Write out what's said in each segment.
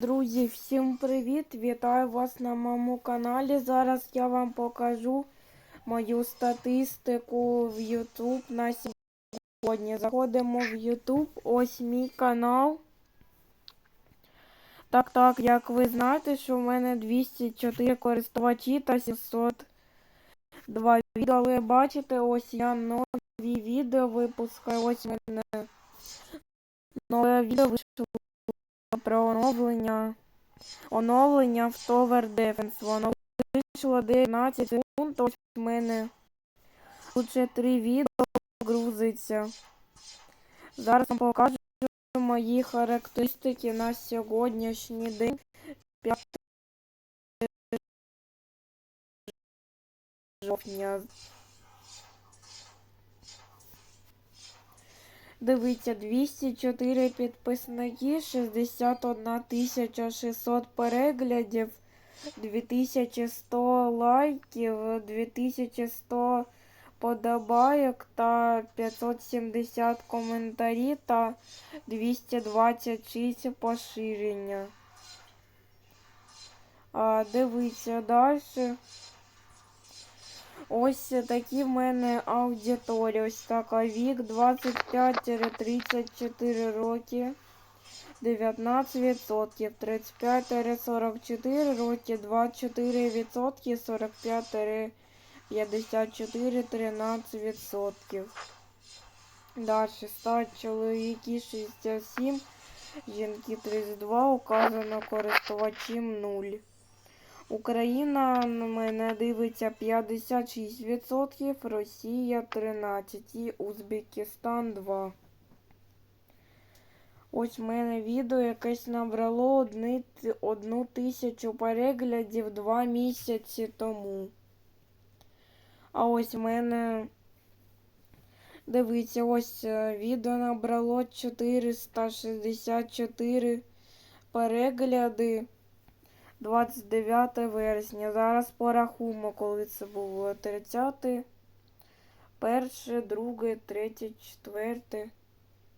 Друзі, всім привіт! Вітаю вас на моєму каналі. Зараз я вам покажу мою статистику в YouTube на сьогодні. Заходимо в YouTube, ось мій канал. Так, так, як ви знаєте, що в мене 204 користувачі та 702 відео. Але бачите, ось я нові відео випускаю. Ось в мене нове відео вийшло про оновлення оновлення в Tower Defense. Воно вийшло 19 секунд. Ось в мене тут ще три відео грузиться. Зараз вам покажу мої характеристики на сьогоднішній день. 5 жовтня. Дивіться, 204 підписники, 61 600 переглядів, 2100 лайків, 2100 подобайок та 570 коментарів та 226 поширення. А, Дивіться далі. Ось такі в мене аудиторія. Ось така вік 25-34 роки. 19%, 35-44 роки, 24%, 45-54, 13%. Далі стать чоловіки 67, жінки 32, указано користувачів 0. Україна на мене дивиться 56%, Росія 13% і Узбекистан 2%. Ось в мене відео якесь набрало одни, одну тисячу переглядів два місяці тому. А ось в мене, дивіться, ось е, відео набрало 464 перегляди. 29 вересня. Зараз порахуємо, коли це було 30, 1, 2, 3, 4,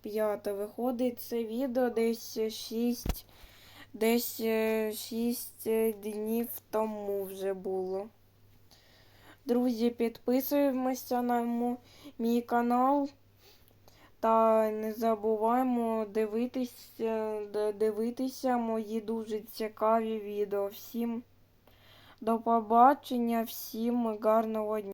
5. Виходить це відео десь 6, десь 6 днів тому вже було. Друзі, підписуємося на мій канал. Та не забуваємо дивитися, дивитися мої дуже цікаві відео. Всім до побачення, всім гарного дня.